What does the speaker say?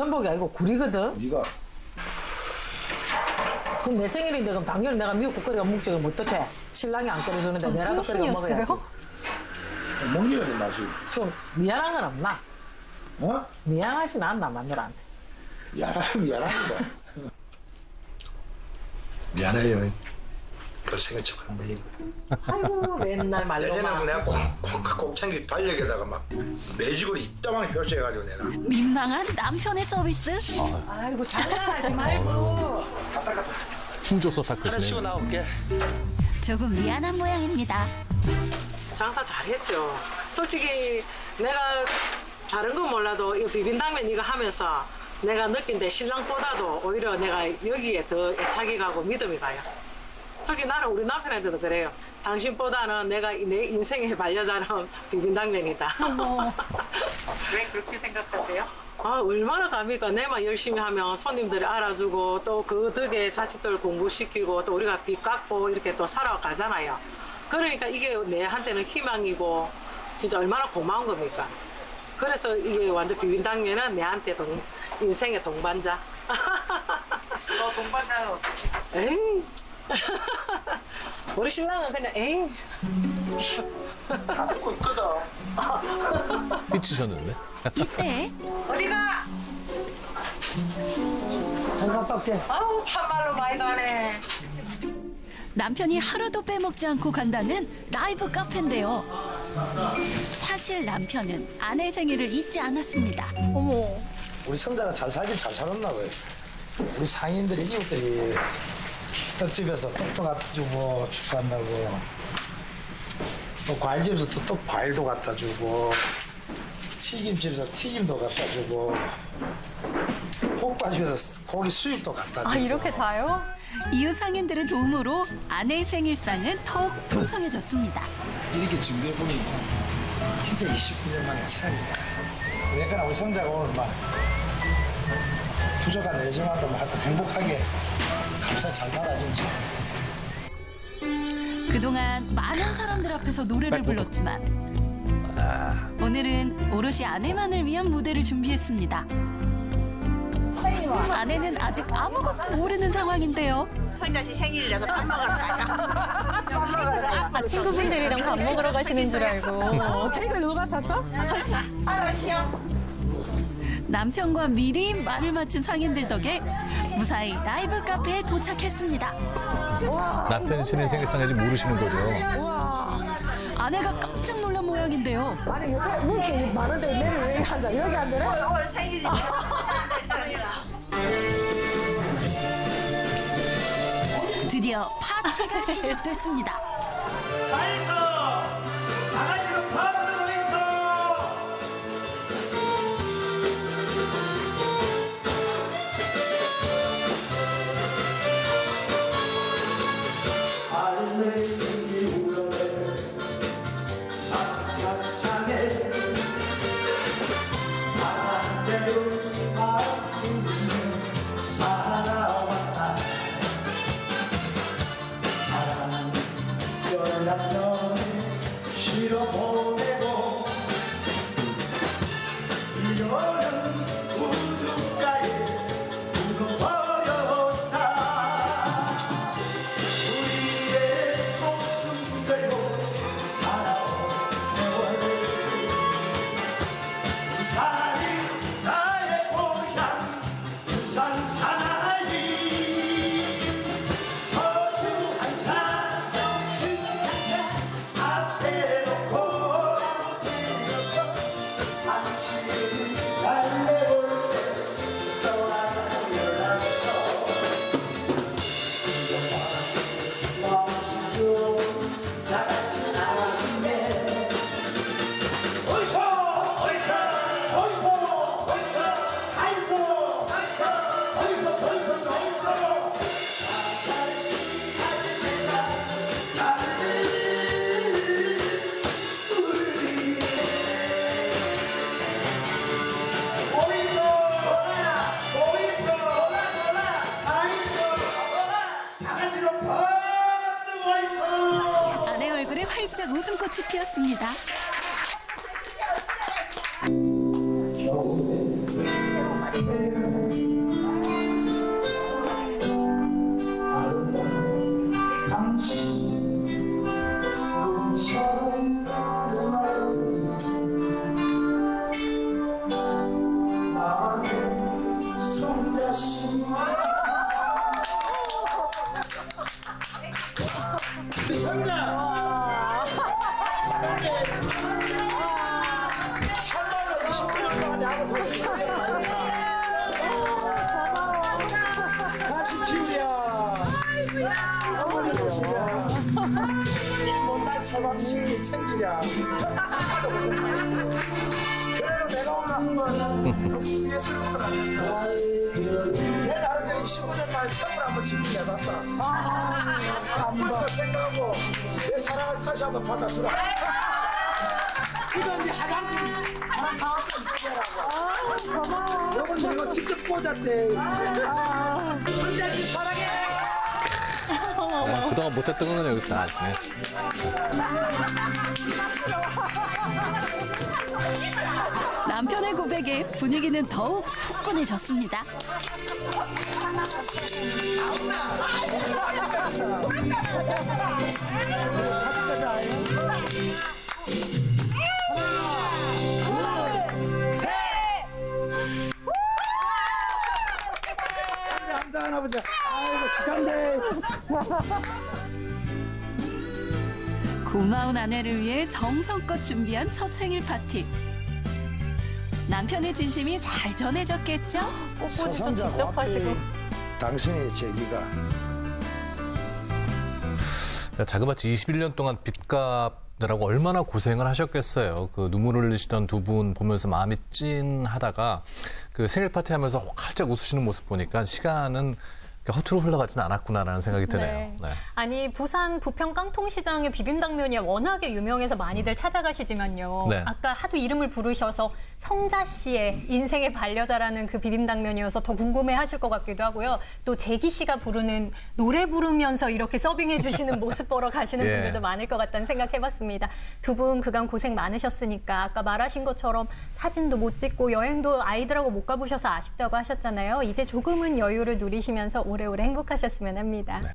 전복이 아니고 굴이거든. 네가 그럼 내 생일인데 그럼 당연히 내가 미역국 끓여 먹지 그럼 어떡해. 신랑이 안 끓여주는데 내라도 끓여 먹어야지. 먹는 거네 맛이. 좀 미안한 건 없나? 어? 미안하진 않나 마누라한테. 미안하면 미안하다. 미안해요. 그 생일 축하한데. 아이고 맨날 예전에 말로만. 내가 꼭꼭 곱창기 달력에다가 막 매직으로 이따만 표시해가지고 내가 민망한 남편의 서비스. 아이고 장난하지 말고. 힘줘서 하나 닦으시네. 씌워 나올게. 조금 미안한 모양입니다. 장사 잘했죠. 솔직히 내가 다른 건 몰라도 이 비빔당면 이거 하면서 내가 느낀 데 신랑보다도 오히려 내가 여기에 더 애착이 가고 믿음이 가요. 솔직히 나는 우리 남편한테도 그래요. 당신보다는 내가 내 인생의 반려자는 비빔당면이다. 왜 그렇게 생각하세요? 아, 얼마나 감이가 내만 열심히 하면 손님들이 알아주고 또 그 덕에 자식들 공부시키고 또 우리가 빚 갚고 이렇게 또 살아가잖아요. 그러니까 이게 내한테는 희망이고 진짜 얼마나 고마운 겁니까? 그래서 이게 완전 비빔당면은 내한테 동, 인생의 동반자. 너 동반자는 어떻게? 에이. 우리 신랑은 그냥 에이. 다 듣고 있거든. 삐치셨는데? 이때 어디가? 장갑밖에. 아우 참말로 많이 가네. 남편이 하루도 빼먹지 않고 간다는 라이브 카페인데요. 사실 남편은 아내 생일을 잊지 않았습니다. 어머. 우리 성자가 잘 살긴 잘 살았나 봐요. 우리 상인들이 이웃들이 떡집에서 떡도 갖다 주고 축하한다고 또 과일집에서 또, 또 과일도 갖다 주고 튀김집에서 튀김도 갖다 주고 호빠집에서 고기 수육도 갖다 주고 아, 이렇게 다요? 이웃 상인들의 도움으로 아내 생일상은 더욱 풍성해졌습니다. 이렇게 준비해 보니 참 진짜 29년 만에 처음이다. 내가 우리 성자가 오늘 막 부족한 애정한다 뭐 하여튼 행복하게 감사 잘 받아주지. 그동안 많은 사람들 앞에서 노래를 불렀지만 오늘은 오롯이 아내만을 위한 무대를 준비했습니다. 아내는 아직 아무것도 모르는 상황인데요. 성자 씨 생일이라서 밥 먹으러 가자. 아, 친구분들이랑 밥 먹으러 가시는 줄 알고. 케이크 누가 샀어? 남편과 미리 말을 맞춘 상인들 덕에 무사히 라이브 카페에 도착했습니다. 남편이 치는 생일상 아직 모르시는 거죠. 아내가 깜짝 놀란 모양인데요. 아니 옆에 물기 많은데 내를 왜 앉아? 여기 앉아래? 오늘 생일이니까. 드디어 파티가 시작됐습니다. 아 내 웃음꽃이 피었습니다. 서방씨 챙기랴 그래도 내가 오늘 한번 것도 안 됐어 내 나름대로 15년 만에 세월 한번 지켜내봤다 한번 생각하고 내 사랑을 다시 한번 받아주라 이건 네 화장품 하나 사왔던 거라고. 이건 내가 직접 꽂았대. 손자지 사랑해. 네, 그동안 못했던 건 여기서 다 하시네. 남편의 고백에 분위기는 더욱 후끈해졌습니다. 같이 가자. 할아버지. 아이고 축하한데. 고마운 아내를 위해 정성껏 준비한 첫 생일 파티. 남편의 진심이 잘 전해졌겠죠? 꽃꽂이도 직접 하시고. 당신의 제기가 자그마치 21년 동안 빚값느라고 얼마나 고생을 하셨겠어요. 그 눈물을 흘리시던 두 분 보면서 마음이 찐하다가 그 생일 파티 하면서 활짝 웃으시는 모습 보니까 시간은 허투루 흘러가진 않았구나라는 생각이 드네요. 네. 네. 아니 부산 부평 깡통시장의 비빔당면이 워낙에 유명해서 많이들 찾아가시지만요. 네. 아까 하도 이름을 부르셔서 성자 씨의 인생의 반려자라는 그 비빔당면이어서 더 궁금해하실 것 같기도 하고요. 또 재기 씨가 부르는 노래 부르면서 이렇게 서빙해 주시는 모습 보러 가시는 예. 분들도 많을 것 같다는 생각해봤습니다. 두 분 그간 고생 많으셨으니까 아까 말하신 것처럼 사진도 못 찍고 여행도 아이들하고 못 가보셔서 아쉽다고 하셨잖아요. 이제 조금은 여유를 누리시면서 오래 오래 행복하셨으면 합니다.